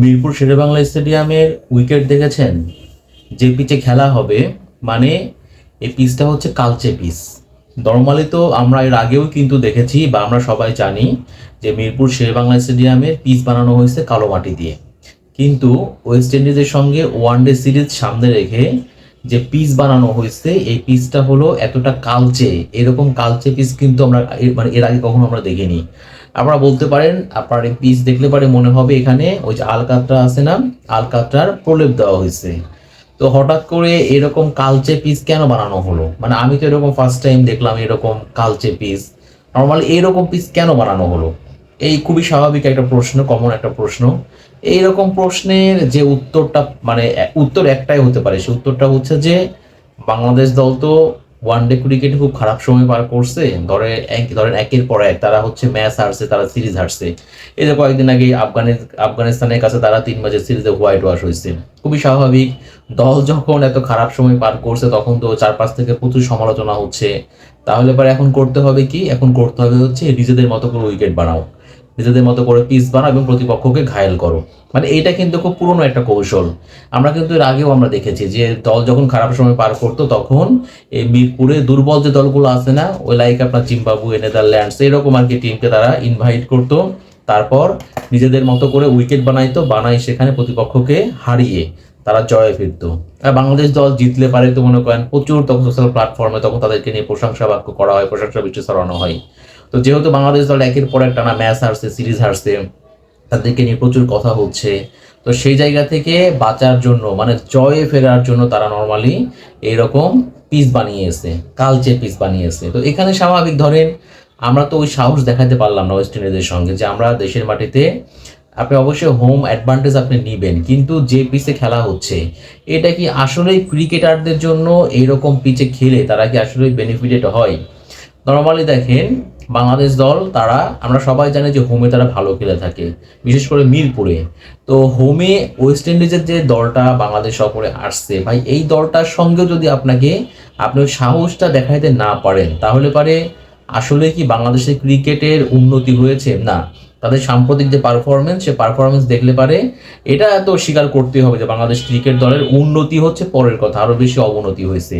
মিরপুর শেরেবাংলা স্টেডিয়ামের উইকেট দেখেছেন? যে পিচে খেলা হবে মানে এই পিচটা হচ্ছে কালচে পিচ নর্মালি তো আমরা এর আগেও কিন্তু দেখেছি বা আমরা সবাই জানি যে মিরপুর শেরেবাংলা স্টেডিয়ামের পিচ বানানো হয়েছে কালো মাটি দিয়ে। কিন্তু ওয়েস্ট ইন্ডিজের সঙ্গে ওয়ান ডে সিরিজ সামনে রেখে যে পিস বানানো হয়েছে, এই পিসটা হলো এতটা কালচে। এরকম কালচে পিস কিন্তু আমরা মানে এর আগে কখনো আমরা দেখিনি। আপনারা বলতে পারেন, আপনার এই পিচ দেখলে পারে মনে হবে এখানে ওই যে আলকাতরা আছে না, আলকাতরার প্রলেপ দেওয়া হয়েছে। তো হঠাৎ করে এরকম কালচে পিস কেন বানানো হলো? মানে আমি তো এরকম ফার্স্ট টাইম দেখলাম এরকম কালচে পিস নর্মালি এরকম পিস কেন বানানো হলো? এই খুবই স্বাভাবিক একটা প্রশ্ন কমন একটা প্রশ্ন। এইরকম প্রশ্নের যে উত্তরটা মানে উত্তর একটাই হতে পারে। সে উত্তরটা হচ্ছে যে, বাংলাদেশ দল তো ওয়ান ডে ক্রিকেটে খুব খারাপ সময় পার করছে। ধরে এক- ধরেন একের পর এক তারা হচ্ছে ম্যাচ হারছে, তারা সিরিজ হারছে। এই যে কয়েকদিন আগে আফগানি আফগানিস্তানের কাছে তারা তিন ম্যাচের সিরিজে হোয়াইট ওয়াশ হয়েছে। খুবই স্বাভাবিক। দল যখন এত খারাপ সময় পার করছে, তখন তো চারপাশ থেকে প্রচুর সমালোচনা হচ্ছে। তাহলে পরে এখন করতে হবে কি? এখন করতে হবে হচ্ছে নিজেদের মতো করে উইকেট বানাও। নিজেদের মতো করে পিস বানাও এবং প্রতিপক্ষকে ঘায়েল করো। মানে এটা কিন্তু খুব পুরনো একটা কৌশল। আমরা কিন্তু এর আগেও আমরা দেখেছি যে দল যখন খারাপ সময় পার করতো, তখন এই মিরপুরে দুর্বল যে দলগুলো আছে না, ওই লাইক আপনার জিম্বাবুয়ে, নেদারল্যান্ডস, এরকম আর কি টিমকে তারা ইনভাইট করতো। তারপর নিজেদের মতো করে উইকেট বানাইতো, বানাই সেখানে প্রতিপক্ষকে হারিয়ে তারা জয়ে ফিরতো। আর বাংলাদেশ দল জিতলে পারে তো মনে করেন, প্রচুর তখন সোশ্যাল প্ল্যাটফর্মে তখন তাদেরকে নিয়ে প্রশংসা বাক্য করা হয়, প্রশংসা ছড়ানো হয়। তো যেহেতু বাংলাদেশ দল একের পর এক টানা ম্যাচ হারছে, সিরিজ হারছে, তাদেরকে নিয়ে প্রচুর কথা হচ্ছে, তো সেই জায়গা থেকে বাঁচার জন্য মানে জয়ে ফেরার জন্য তারা নর্মালি এইরকম পিস বানিয়েছে কালচে পিস বানিয়েছে। তো এখানে স্বাভাবিক, ধরেন আমরা তো ওই সাহস দেখাতে পারলাম না ওয়েস্ট ইন্ডিজের সঙ্গে যে আমরা দেশের মাটিতে আপনি অবশ্যই হোম অ্যাডভান্টেজ আপনি নিবেন, কিন্তু যে পিচে খেলা হচ্ছে, এটা কি আসলেই ক্রিকেটারদের জন্য এইরকম পিচে খেলে তারা কি আসলেই বেনিফিটেড হয়? নর্মালি দেখেন বাংলাদেশ দল, তারা, আমরা সবাই জানি যে হোমে তারা ভালো খেলে থাকে, বিশেষ করে মিরপুরে। তো হোমে ওয়েস্ট ইন্ডিজের যে দলটা বাংলাদেশ সফরে আসছে, ভাই, এই দলটার সঙ্গে যদি আপনাকে আপনি সাহসটা দেখাইতে না পারেন, তাহলে পারে আসলে কি বাংলাদেশের ক্রিকেটের উন্নতি হয়েছে? না। তাদের সাম্প্রতিক যে পারফরমেন্স সে পারফরমেন্স দেখলে পারে এটা তো স্বীকার করতে হবে যে বাংলাদেশ ক্রিকেট দলের উন্নতি হচ্ছে পরের কথা আরও বেশি অবনতি হয়েছে।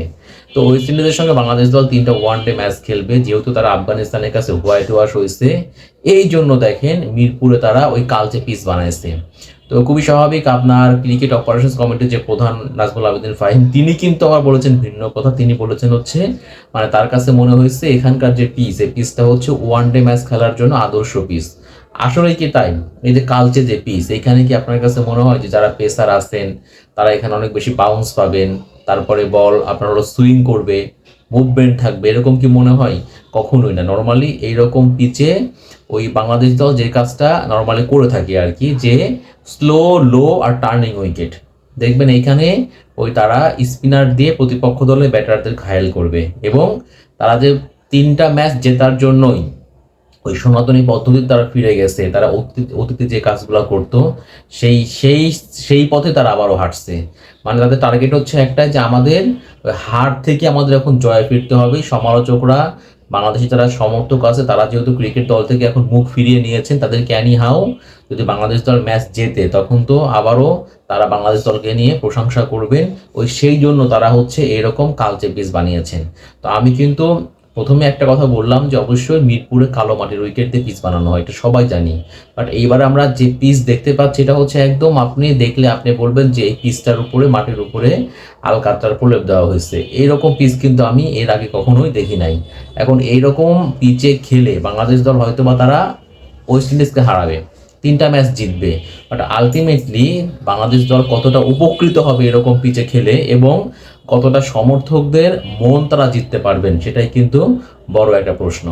তো ওয়েস্ট ইন্ডিজের সঙ্গে বাংলাদেশ দল তিনটা ওয়ান ডে ম্যাচ খেলবে, যেহেতু তারা আফগানিস্তানের কাছে হোয়াইট ওয়াশ হয়েছে। এই জন্য দেখেন মিরপুরে তারা ওই কালচে পিস বানাইছে। তো খুবই স্বাভাবিক আপনার ক্রিকেট অপারেশনস কমিটির যে প্রধান নাজমুল আবেদিন ফাহিম, তিনি কিন্তু আবার বলেছেন ভিন্ন কথা, তিনি বলেছেন হচ্ছে মানে তার কাছে মনে হয়েছে এখানকার যে পিস এই পিসটা হচ্ছে ওয়ান ডে ম্যাচ খেলার জন্য আদর্শ পিস আসলে কি তাই? এই যে কালচে যে পিস এখানে কি আপনার কাছে মনে হয় যে যারা পেসার আছেন, তারা এখানে অনেক বেশি বাউন্স পাবেন, তারপরে বল, আপনার হলো সুইং করবে মুভমেন্ট থাকবে, এরকম কি মনে হয়? কখনোই না। নর্মালি এইরকম পিচে ওই বাংলাদেশ দল যে কাজটা নর্মালি করে থাকে আর কি, যে স্লো লো আর টার্নিং উইকেট দেখবেন এইখানে ওই তারা স্পিনার দিয়ে প্রতিপক্ষ দলে ব্যাটারদের ঘায়েল করবে এবং তারা যে তিনটা ম্যাচ জেতার জন্যই ওই সনাতনী পদ্ধতিতে তারা ফিরে গেছে, তারা অতীত- অতীতে যে কাজগুলো করতো, সেই সেই সেই পথে তারা আবারও হাঁটছে। মানে তাদের টার্গেট হচ্ছে একটা যে আমাদের হার থেকে আমাদের এখন জয় ফিরতে হবে। সমালোচকরা, বাংলাদেশে যারা সমর্থক আছে, তারা যেহেতু ক্রিকেট দল থেকে এখন মুখ ফিরিয়ে নিয়েছেন তাদের ক্যানি হাও যদি বাংলাদেশ দল ম্যাচ জেতে, তখন তো আবারও তারা বাংলাদেশ দলকে নিয়ে প্রশংসা করবেন। ওই সেই জন্য তারা হচ্ছে এরকম কালচে পিস বানিয়েছেন। তো আমি কিন্তু প্রথমে একটা কথা বললাম যে অবশ্যই মিরপুরে কালো মাটির উইকেট দিয়ে পিচ বানানো হয়, এটা সবাই জানি। বাট এইবার আমরা যে পিচ দেখতে পাচ্ছি, এটা হচ্ছে একদম আপনি দেখলে আপনি বলবেন যে এই পিচটার উপরে, মাটির উপরে আলকাতার প্রলেপ দেওয়া হয়েছে। এইরকম পিচ কিন্তু আমি এর আগে কখনোই দেখি নাই। এখন এইরকম পিচে খেলে বাংলাদেশ দল হয়তো বা তারা ওয়েস্ট ইন্ডিজকে হারাবে। তিনটা ম্যাচ জিতবে। বাট আলটিমেটলি বাংলাদেশ দল কতটা উপকৃত হবে এরকম পিচে খেলে এবং কতটা সমর্থকদের মন তারা জিততে পারবেন, সেটাই কিন্তু বড় একটা প্রশ্ন।